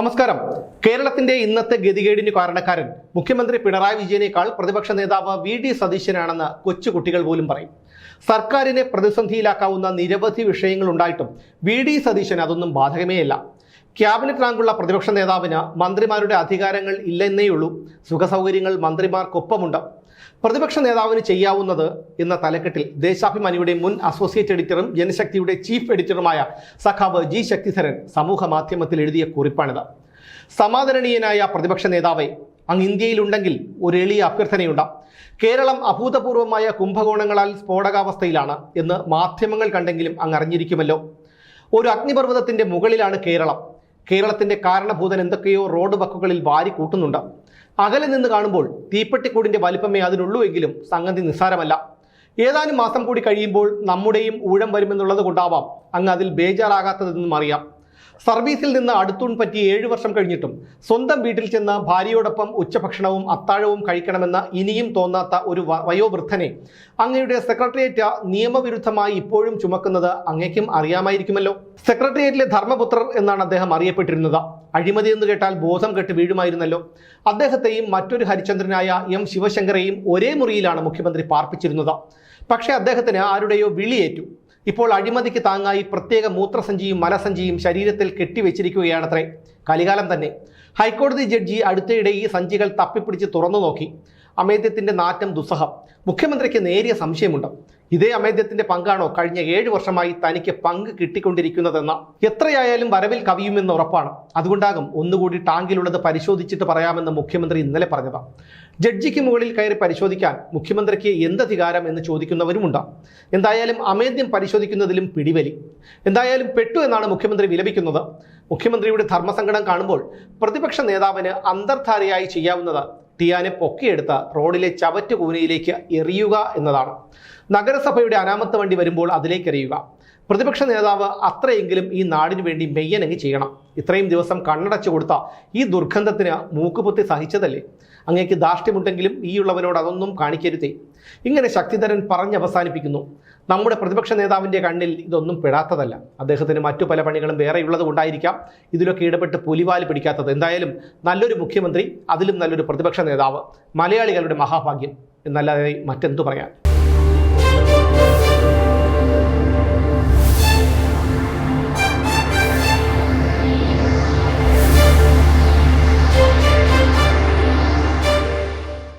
നമസ്കാരം. കേരളത്തിന്റെ ഇന്നത്തെ ഗതികേടിന് കാരണക്കാരൻ മുഖ്യമന്ത്രി പിണറായി വിജയനേക്കാൾ പ്രതിപക്ഷ നേതാവ് വി ഡി സതീശനാണെന്ന് കൊച്ചുകുട്ടികൾ പോലും പറയും. സർക്കാരിനെ പ്രതിസന്ധിയിലാക്കാവുന്ന നിരവധി വിഷയങ്ങൾ ഉണ്ടായിട്ടും വി ഡി സതീശൻ അതൊന്നും ബാധകമേയല്ല ക്യാബിനറ്റ് റാങ്കുള്ള പ്രതിപക്ഷ നേതാവിന് മന്ത്രിമാരുടെ അധികാരങ്ങൾ ഇല്ലെന്നേയുള്ളൂ. സുഖസൗകര്യങ്ങൾ മന്ത്രിമാർക്കൊപ്പമുണ്ട്. പ്രതിപക്ഷ നേതാവിന് ചെയ്യാവുന്നത് എന്ന തലക്കെട്ടിൽ ദേശാഭിമാനിയുടെ മുൻ അസോസിയേറ്റ് എഡിറ്ററും ജനശക്തിയുടെ ചീഫ് എഡിറ്ററുമായ സഖാവ് ജി ശക്തിധരൻ സമൂഹ മാധ്യമത്തിൽ എഴുതിയ കുറിപ്പാണിത്. സമാദരണീയനായ പ്രതിപക്ഷ നേതാവെ അങ്ങ് ഇന്ത്യയിലുണ്ടെങ്കിൽ ഒരു എളിയ അഭ്യർത്ഥനയുണ്ട്. കേരളം അഭൂതപൂർവമായ കുംഭകോണങ്ങളാൽ സ്ഫോടകാവസ്ഥയിലാണ് എന്ന് മാധ്യമങ്ങൾ കണ്ടെങ്കിലും അങ്ങ് അറിഞ്ഞിരിക്കുമല്ലോ. ഒരു അഗ്നിപർവതത്തിന്റെ മുകളിലാണ് കേരളം. കേരളത്തിന്റെ കാരണഭൂതൻ എന്തൊക്കെയോ റോഡ് വക്കുകളിൽ വാരി കൂട്ടുന്നുണ്ട്. അകലെ നിന്ന് കാണുമ്പോൾ തീപ്പെട്ടിക്കൂടിന്റെ വലിപ്പമേ അതിനുള്ളൂ എങ്കിലും സംഗതി നിസ്സാരമല്ല. ഏതാനും മാസം കൂടി കഴിയുമ്പോൾ നമ്മുടെയും ഊഴം വരുമെന്നുള്ളത് കൊണ്ടാവാം. അങ്ങ് അതിൽ ബേജാറാകാത്തതെന്നും അറിയാം. സർവീസിൽ നിന്ന് അടുത്തൂൺ പറ്റി ഏഴു വർഷം കഴിഞ്ഞിട്ടും സ്വന്തം വീട്ടിൽ ചെന്ന് ഭാര്യയോടൊപ്പം ഉച്ചഭക്ഷണവും അത്താഴവും കഴിക്കണമെന്ന് ഇനിയും തോന്നാത്ത ഒരു വയോവൃദ്ധനെ അങ്ങയുടെ സെക്രട്ടേറിയറ്റ് നിയമവിരുദ്ധമായി ഇപ്പോഴും ചുമക്കുന്നത് അങ്ങേക്കും അറിയാമായിരിക്കുമല്ലോ. സെക്രട്ടേറിയറ്റിലെ ധർമ്മപുത്രർ എന്നാണ് അദ്ദേഹം അറിയപ്പെട്ടിരുന്നത്. അഴിമതി എന്ന് കേട്ടാൽ ബോധം കെട്ട് വീഴുമായിരുന്നല്ലോ. അദ്ദേഹത്തെയും മറ്റൊരു ഹരിചന്ദ്രനായ എം ശിവശങ്കറേയും ഒരേ മുറിയിലാണ് മുഖ്യമന്ത്രി പാർപ്പിച്ചിരുന്നത്. പക്ഷേ അദ്ദേഹത്തിന് ആരുടെയോ വിളിയേറ്റു. ഇപ്പോൾ അഴിമതിക്ക് താങ്ങായി പ്രത്യേക മൂത്രസഞ്ചിയും മലസഞ്ചിയും ശരീരത്തിൽ കെട്ടിവെച്ചിരിക്കുകയാണത്രേ. കലികാലം തന്നെ. ഹൈക്കോടതി ജഡ്ജി അടുത്തിടെ ഈ സഞ്ചികൾ തപ്പിപ്പിടിച്ച് തുറന്നു നോക്കി. അമേദ്യത്തിന്റെ നാറ്റം ദുസ്സഹം. മുഖ്യമന്ത്രിക്ക് നേരിയ സംശയമുണ്ട്. ഇതേ അമേദ്യത്തിന്റെ പങ്കാണോ കഴിഞ്ഞ ഏഴ് വർഷമായി തനിക്ക് പങ്ക് കിട്ടിക്കൊണ്ടിരിക്കുന്നതെന്ന്? എത്രയായാലും വരവിൽ കവിയുമെന്ന് ഉറപ്പാണ്. അതുകൊണ്ടാകും ഒന്നുകൂടി ടാങ്കിലുള്ളത് പരിശോധിച്ചിട്ട് പറയാമെന്ന് മുഖ്യമന്ത്രി ഇന്നലെ പറഞ്ഞത്. ജഡ്ജിക്ക് മുകളിൽ കയറി പരിശോധിക്കാൻ മുഖ്യമന്ത്രിക്ക് എന്തധികാരം എന്ന് ചോദിക്കുന്നവരുമുണ്ട്. എന്തായാലും അമേദ്യം പരിശോധിക്കുന്നതിലും പിടിവലി. എന്തായാലും പെട്ടു എന്നാണ് മുഖ്യമന്ത്രി വിലപിക്കുന്നത്. മുഖ്യമന്ത്രിയുടെ ധർമ്മസങ്കടം കാണുമ്പോൾ പ്രതിപക്ഷ നേതാവിന് അന്തർധാരയായി ചെയ്യാവുന്നത് ടിയാനെ പൊക്കിയെടുത്ത് റോഡിലെ ചവറ്റ് കൂനയിലേക്ക് എറിയുക എന്നതാണ്. നഗരസഭയുടെ അനാമത്ത് വണ്ടി വരുമ്പോൾ അതിലേക്ക് എറിയുക. പ്രതിപക്ഷ നേതാവ് അത്രയെങ്കിലും ഈ നാടിനു വേണ്ടി മെയ്യനങ്ങി ചെയ്യണം. ഇത്രയും ദിവസം കണ്ണടച്ചു കൊടുത്ത ഈ ദുർഗന്ധത്തിന് മൂക്കുപൊത്തി സഹിച്ചതല്ലേ? അങ്ങേക്ക് ദാഷ്ട്യമുണ്ടെങ്കിലും ഈ ഉള്ളവനോട് അതൊന്നും കാണിക്കരുതേ. ഇങ്ങനെ ശക്തിധരൻ പറഞ്ഞവസാനിപ്പിക്കുന്നു നമ്മുടെ പ്രതിപക്ഷ നേതാവിന്റെ കണ്ണിൽ ഇതൊന്നും പെടാത്തതല്ല. അദ്ദേഹത്തിന് മറ്റു പല പണികളും വേറെയുള്ളത് കൊണ്ടായിരിക്കാം ഇതിലൊക്കെ ഇടപെട്ട് പുലിവാൽ പിടിക്കാത്തത്. എന്തായാലും നല്ലൊരു മുഖ്യമന്ത്രി അതിലും നല്ലൊരു പ്രതിപക്ഷ നേതാവ്. മലയാളികളുടെ മഹാഭാഗ്യം. എന്നല്ലാതെ മറ്റെന്തു പറയാൻ?